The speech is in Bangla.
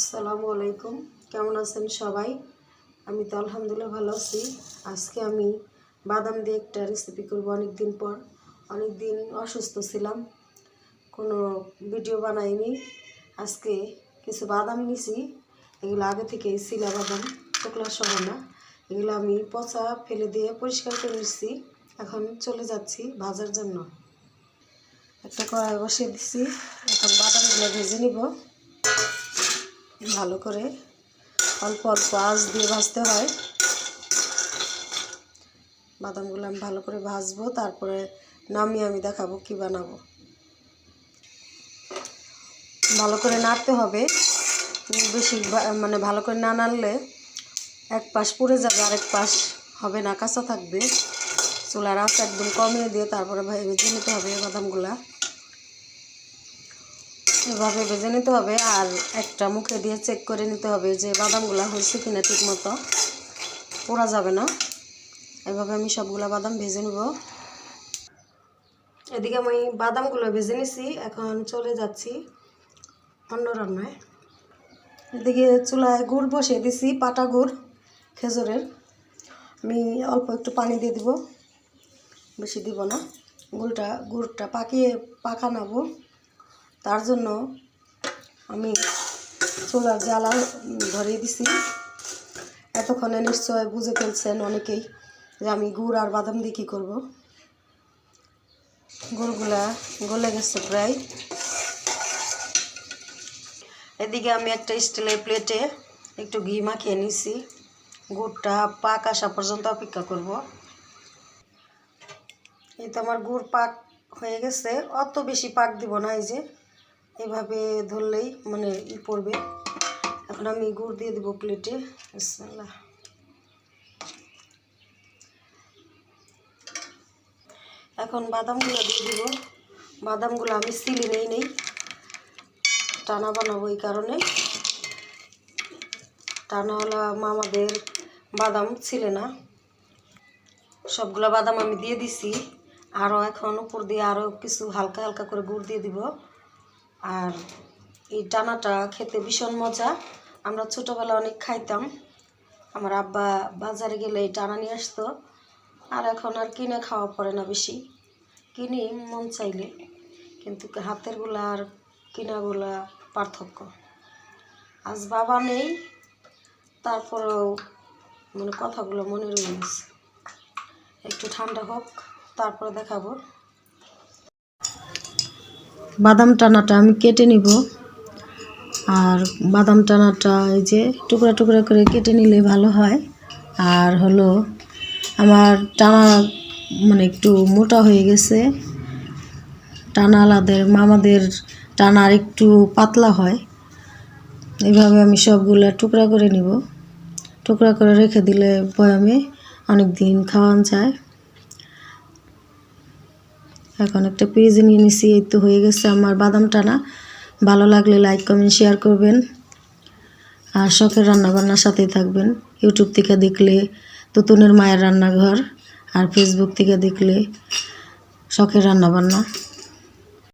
আসসালামু আলাইকুম। কেমন আছেন সবাই? আমি তো আলহামদুলিল্লাহ ভালো আছি। আজকে আমি বাদাম দিয়ে একটা রেসিপি করব অনেক দিন পর। অনেক দিন অসুস্থ ছিলাম। কোনো ভিডিও বানাইনি। আজকে কিছু বাদাম নিছি। এগুলো আগে থেকে শিলা বাদাম টোকলা সহ না এগুলো আমি পচা ফেলে দিয়ে পরিষ্কার করে নিচ্ছি এখন চলে যাচ্ছি ভাজার জন্য। একটা কড়াই বসিয়ে দিছি। এখন বাদামগুলো ভেজে নিব। ভালো করে অল্প অল্প আঁচ দিয়ে ভাজতে হয়। বাদামগুলো আমি ভালো করে ভাজবো, তারপরে নামিয়ে আমি দেখাবো কি বানাবো। ভালো করে নাড়তে হবে। বেশি মানে ভালো করে না নাড়লে এক পাশ পুড়ে যাবে, আরেক পাশ হবে না, কাঁচা থাকবে। চুলার আঁচ একদম কমিয়ে দিয়ে তারপরে ভেজে নিতে হবে বাদামগুলা। এভাবে ভেজে নিতে হবে আর একটা মুখে দিয়ে চেক করে নিতে হবে যে বাদামগুলো হয়েছে কিনা ঠিক মতো পোড়া যাবে না। এভাবে আমি সবগুলা বাদাম ভেজে নেব। এদিকে আমি বাদামগুলো ভেজে নিছি, এখন চলে যাচ্ছি অন্য রান্নায়। এদিকে চুলায় গুড় বসিয়ে দিছি, পাটা গুড়, খেজুরের। আমি অল্প একটু পানি দিয়ে দিব। বেশি দিব না। গুড়টা গুড়টা পাকিয়ে পাকানাবো। তার জন্য আমি চুলার জ্বালা ধরিয়ে দিছি। এতক্ষণে নিশ্চয় বুঝে ফেলছেন অনেকেই যে আমি গুড় আর বাদাম দিয়ে কী করব। গুড়গুলা গলে গেছে প্রায়। এদিকে আমি একটা স্টিলের প্লেটে একটু ঘি মাখিয়ে নিছি। গুড়টা পাক আসা পর্যন্ত অপেক্ষা করব। এই তো আমার গুড় পাক হয়ে গেছে। অত বেশি পাক দিব না এই যে। এভাবে ধরলেই মানে ই পড়বে। এখন আমি গুড় দিয়ে দেবো প্লেটে বিসমিল্লাহ এখন বাদামগুলো দিয়ে দিব। বাদামগুলো আমি সিলি নেই নেই টানা বানাবো এই কারণে। টানাওয়ালা মামাদের বাদাম ছিলে না। সবগুলো বাদাম আমি দিয়ে দিছি। আরও এখন উপর দিয়ে আরও কিছু হালকা হালকা করে গুড় দিয়ে দিব। আর এই টানাটা খেতে ভীষণ মজা। আমরা ছোটোবেলা অনেক খাইতাম। আমার আব্বা বাজারে গেলে এই টানা নিয়ে আসতো। আর এখন আর কিনে খাওয়া পড়ে না বেশি। কিনি, মন চাইলে। কিন্তু হাতেরগুলা আর কিনাগুলা পার্থক্য। আজ বাবা নেই, তারপরেও মানে কথাগুলো মনে রয়ে গেছে। একটু ঠান্ডা হোক, তারপরে দেখাবো। বাদাম টানাটা আমি কেটে নিব। আর বাদাম টানাটা এই যে টুকরা টুকরা করে কেটে নিলে ভালো হয়। আর হলো আমার টানা মানে একটু মোটা হয়ে গেছে। টানালাদের মামাদের টানা আর একটু পাতলা হয়। এইভাবে আমি সবগুলো টুকরা করে নিব। টুকরা করে রেখে দিলে বয়ামে অনেক দিন খাওয়ান যায়। এখন একটা পেজ নিয়ে নিছি, এই তো হয়ে গেছে আমার বাদাম টানা ভালো লাগলে লাইক কমেন্ট শেয়ার করবেন। আর শখের রান্নাবান্নার সাথেই থাকবেন। ইউটিউব থেকে দেখলে তুতুনের মায়ের রান্নাঘর আর ফেসবুক থেকে দেখলে শখের রান্নাবান্না।